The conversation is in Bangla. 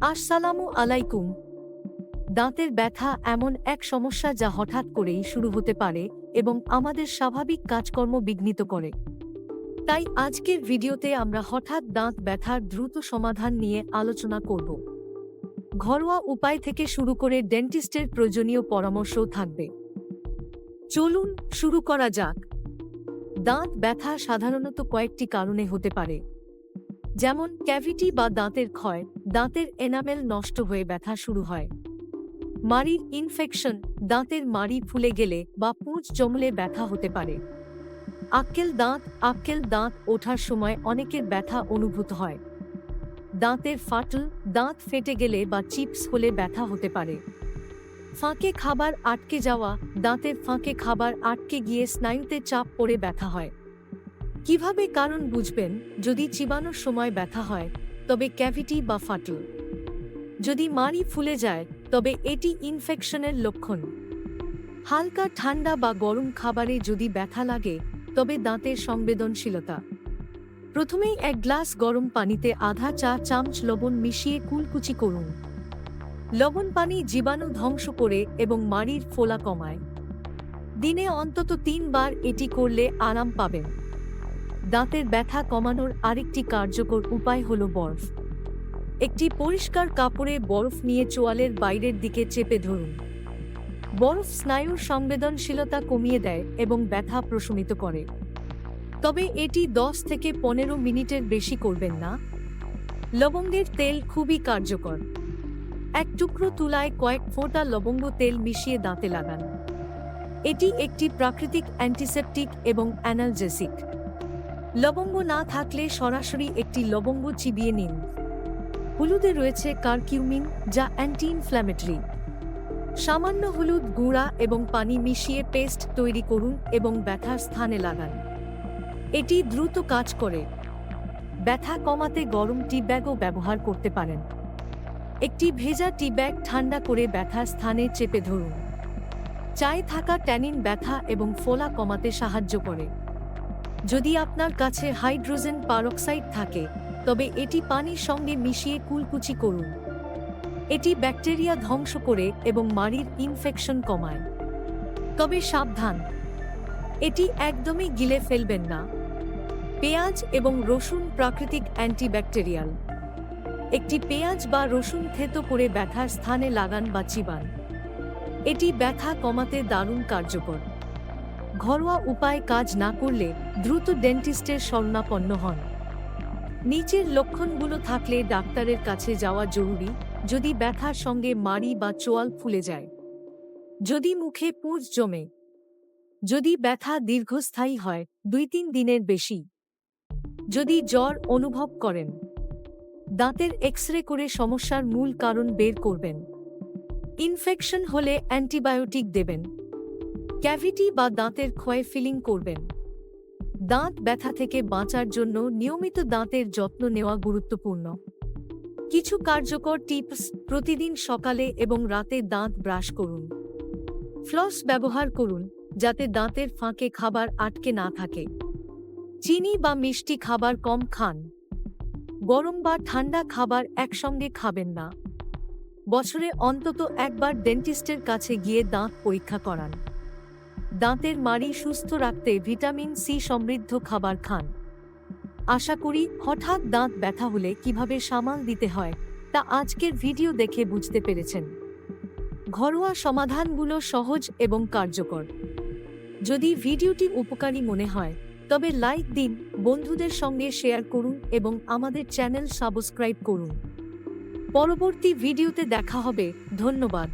আসসালামু আলাইকুম। দাঁতের ব্যথা এমন এক সমস্যা যা হঠাৎ করেই শুরু হতে পারে এবং আমাদের স্বাভাবিক কাজকর্ম বিঘ্নিত করে। তাই আজকের ভিডিওতে আমরা হঠাৎ দাঁত ব্যথার দ্রুত সমাধান নিয়ে আলোচনা করব। ঘরোয়া উপায় থেকে শুরু করে ডেন্টিস্টের প্রয়োজনীয় পরামর্শও থাকবে। চলুন শুরু করা যাক। দাঁত ব্যথা সাধারণত কয়েকটি কারণে হতে পারে। যেমন ক্যাভিটি বা দাঁতের ক্ষয়, দাঁতের এনামেল নষ্ট হয়ে ব্যথা শুরু হয়। মাড়ির ইনফেকশন দাঁতের মাড়ি ফুলে গেলে বা পুঁজ জমলে ব্যথা হতে পারে। আক্কেল দাঁত আক্কেল দাঁত ওঠার সময় অনেকের ব্যথা অনুভূত হয়। দাঁতের ফাটল, দাঁত ফেটে গেলে বা চিপস হলে ব্যথা হতে পারে। ফাঁকে খাবার আটকে যাওয়া, দাঁতের ফাঁকে খাবার আটকে গিয়ে স্নায়ুতে চাপ পড়ে ব্যথা হয়। কীভাবে কারণ বুঝবেন যদি চিবানোর সময় ব্যথা হয়, তবে ক্যাভিটি বা ফাটল? যদি মাড়ি ফুলে যায়, তবে এটি ইনফেকশনের লক্ষণ। হালকা ঠান্ডা বা গরম খাবারে যদি ব্যথা লাগে, তবে দাঁতের সংবেদনশীলতা। প্রথমেই এক গ্লাস গরম পানিতে আধা চা চামচ লবণ মিশিয়ে কুলকুচি করুন। লবণ পানি জীবাণু ধ্বংস করে এবং মাড়ির ফোলা কমায়। দিনে অন্তত তিনবার এটি করলে আরাম পাবেন। দাঁতের ব্যথা কমানোর আরেকটি কার্যকর উপায় হল বরফ। একটি পরিষ্কার কাপড়ে বরফ নিয়ে চোয়ালের বাইরের দিকে চেপে ধরুন। বরফ স্নায়ুর সংবেদনশীলতা কমিয়ে দেয় এবং ব্যথা প্রশমিত করে। তবে এটি দশ থেকে পনেরো মিনিটের বেশি করবেন না। লবঙ্গের তেল খুবই কার্যকর। এক টুকরো তুলায় কয়েক ফোঁটা লবঙ্গ তেল মিশিয়ে দাঁতে লাগান। এটি একটি প্রাকৃতিক অ্যান্টিসেপটিক এবং অ্যানালজেসিক। লবঙ্গ না থাকলে সরাসরি একটি লবঙ্গ চিবিয়ে নিন। হলুদে রয়েছে কারকিউমিন, যা অ্যান্টি ইনফ্ল্যামেটরি সামান্য হলুদ গুঁড়া এবং পানি মিশিয়ে পেস্ট তৈরি করুন এবং ব্যথার স্থানে লাগান। এটি দ্রুত কাজ করে। ব্যথা কমাতে গরম টি ব্যাগও ব্যবহার করতে পারেন। একটি ভেজা টি ব্যাগ ঠান্ডা করে ব্যথার স্থানে চেপে ধরুন। চায়ে থাকা ট্যানিন ব্যথা এবং ফোলা কমাতে সাহায্য করে। যদি আপনার কাছে হাইড্রোজেন পারক্সাইড থাকে, তবে এটি পানির সঙ্গে মিশিয়ে কুলকুচি করুন। এটি ব্যাকটেরিয়া ধ্বংস করে এবং মাড়ির ইনফেকশন কমায়। তবে সাবধান। এটি একদমই গিলে ফেলবেন না। পেঁয়াজ এবং রসুন প্রাকৃতিক অ্যান্টিব্যাকটেরিয়াল। একটি পেঁয়াজ বা রসুন থেতো করে ব্যথার স্থানে লাগান বা চিবান। এটি ব্যথা কমাতে দারুণ কার্যকর। ঘরোয়া উপায় কাজ না করলে দ্রুত ডেন্টিস্টের শরণাপন্ন হন। নিচের লক্ষণগুলো থাকলে ডাক্তারের কাছে যাওয়া জরুরি, যদি ব্যথার সঙ্গে মাড়ি বা চোয়াল ফুলে যায়। যদি মুখে পুঁজ জমে। যদি ব্যথা দীর্ঘস্থায়ী হয় দুই তিন দিনের বেশি। যদি জ্বর অনুভব করেন। দাঁতের এক্স রে করে সমস্যার মূল কারণ বের করবেন। ইনফেকশন হলে অ্যান্টিবায়োটিক দেবেন। ক্যাভিটি বা দাঁতের ক্ষয় ফিলিং করবেন। দাঁত ব্যথা থেকে বাঁচার জন্য নিয়মিত দাঁতের যত্ন নেওয়া গুরুত্বপূর্ণ। কিছু কার্যকর টিপস প্রতিদিন সকালে এবং রাতে দাঁত ব্রাশ করুন। ফ্লস ব্যবহার করুন, যাতে দাঁতের ফাঁকে খাবার আটকে না থাকে। চিনি বা মিষ্টি খাবার কম খান। গরম বা ঠান্ডা খাবার একসঙ্গে খাবেন না। বছরে অন্তত একবার ডেন্টিস্টের কাছে গিয়ে দাঁত পরীক্ষা করান। দাঁতের মাড়ি সুস্থ রাখতে ভিটামিন সি সমৃদ্ধ খাবার খান। আশা করি হঠাৎ দাঁত ব্যথা হলে কীভাবে সামাল দিতে হয়, তা আজকের ভিডিও দেখে বুঝতে পেরেছেন। ঘরোয়া সমাধানগুলো সহজ এবং কার্যকর। যদি ভিডিওটি উপকারী মনে হয়, তবে লাইক দিন, বন্ধুদের সঙ্গে শেয়ার করুন এবং আমাদের চ্যানেল সাবস্ক্রাইব করুন। পরবর্তী ভিডিওতে দেখা হবে, ধন্যবাদ।